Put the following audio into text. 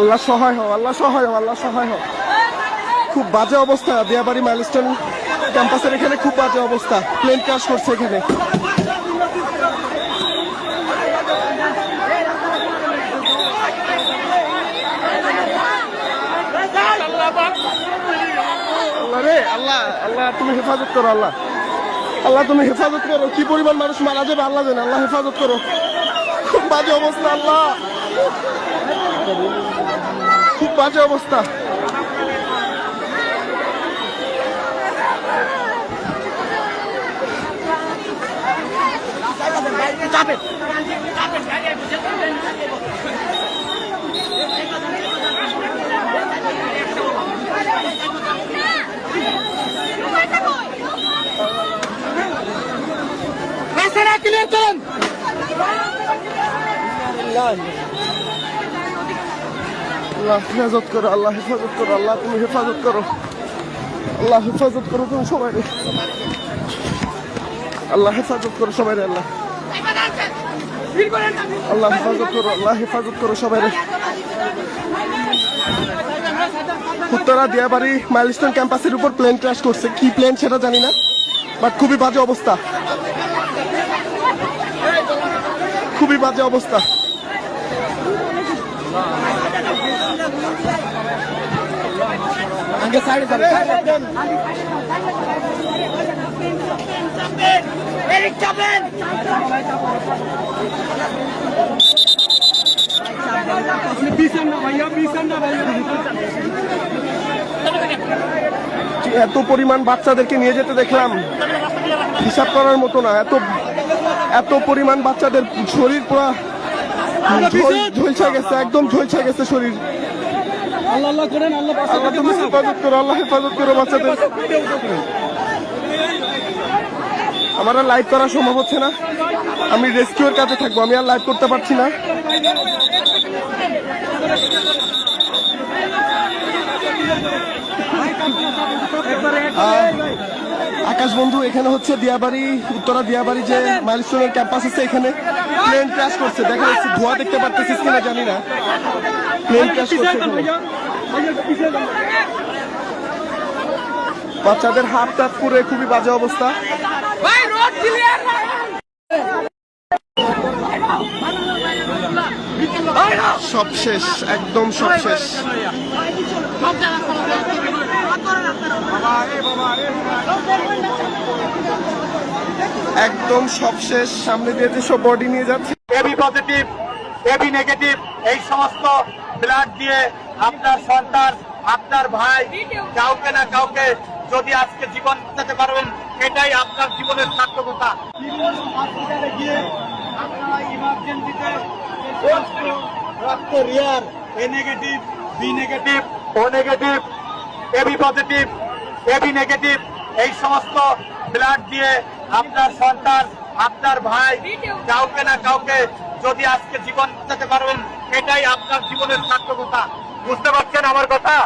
আল্লাহ সহায় হও, আল্লাহ সহায় হও, আল্লাহ সহায় হও। খুব বাজে অবস্থা দিয়াবাড়ি মাইলস্টোন ক্যাম্পাসের এখানে খুব বাজে অবস্থা প্লেন ক্রাশ করছে এখানে। আল্লাহ রে, আল্লাহ আল্লাহ, তুমি হেফাজত করো, আল্লাহ। আল্লাহ, তুমি হেফাজত করো। কি পরিমাণ মানুষ মারা যাবে, আল্লাহ জানে, আল্লাহ হেফাজত করো। খুব বাজে অবস্থা, আল্লাহ। খুব বাজে অবস্থা। রাস্তাটা ক্লিয়ার করুন আল্লাহ, হেফাজত করো, আল্লাহ, হেফাজত করো, আল্লাহ, তুমি হেফাজত করো। আল্লাহ, হেফাজত করো তুমি সবাই আল্লাহ, হেফাজত করো সবাই আল্লাহ। আল্লাহ, হেফাজত করো, আল্লাহ, হেফাজত করো সবাই উত্তরা দিয়াবাড়ি মাইলস্টোন ক্যাম্পাসের উপর প্লেন ক্র্যাশ করছে। কি প্লেন সেটা জানি না বাট খুবই বাজে অবস্থা। খুবই বাজে অবস্থা। আগে সাইডে যাবেন এরিক চাপেন। আপনি পিছন না ভাইয়া পিছন না ভাইয়া এত পরিমাণ বাচ্চাদেরকে নিয়ে যেতে দেখলাম। হিসাব করার মতো না এত এত পরিমাণ বাচ্চাদের শরীর পুরা ঝল- ঝলসে গেছে একদম ঝলসে গেছে শরীর। আল্লাহ আল্লাহ করেন আল্লাহ হেফাজত করো আল্লাহ হেফাজত করো বাচ্চাদের। আমার আর লাইভ করা সম্ভব হচ্ছে না। আমি রেস্কিউর কাছে থাকব আমি আর লাইভ করতে পারছি না। আকাশ বন্ধু এখানে হচ্ছে দিয়াবাড়ি উত্তরা দিয়াবাড়ি যে মাইলস্টোনের ক্যাম্পাস আছে এখানে। প্লেন ক্র্যাশ করছে দেখা যাচ্ছে ধোঁয়া দেখতে পারতেছিস কিনা জানি না। প্লেন ক্র্যাশ করছে বাচ্চাদের হাত টাত পুরে খুবই বাজে অবস্থা। ভাই রোড ক্লিয়ার সব শেষ একদম সব শেষ। একদম সব শেষ সামনে দিয়ে যেসব বডি নিয়ে যাচ্ছে। এবি পজিটিভ এবি নেগেটিভ এই সমস্ত ব্লাড দিয়ে আপনার সন্তান আপনার ভাই কাউকে না কাউকে যদি আজকে জীবন বাঁচাতে পারবেন এটাই আপনার জীবনের সার্থকতা। হসপিটালে গিয়ে আপনারা ইমার্জেন্সিতে রক্ত rare A negative B negative O negative AB positive AB negative এই সমস্ত ব্লাড দিয়ে আপনার সন্তান আপনার ভাই কাউকে না কাউকে যদি আজকে জীবন বাঁচাতে পারবেন এটাই আপনার জীবনের সার্থকতা। বুঝতে পারছেন আমার কথা?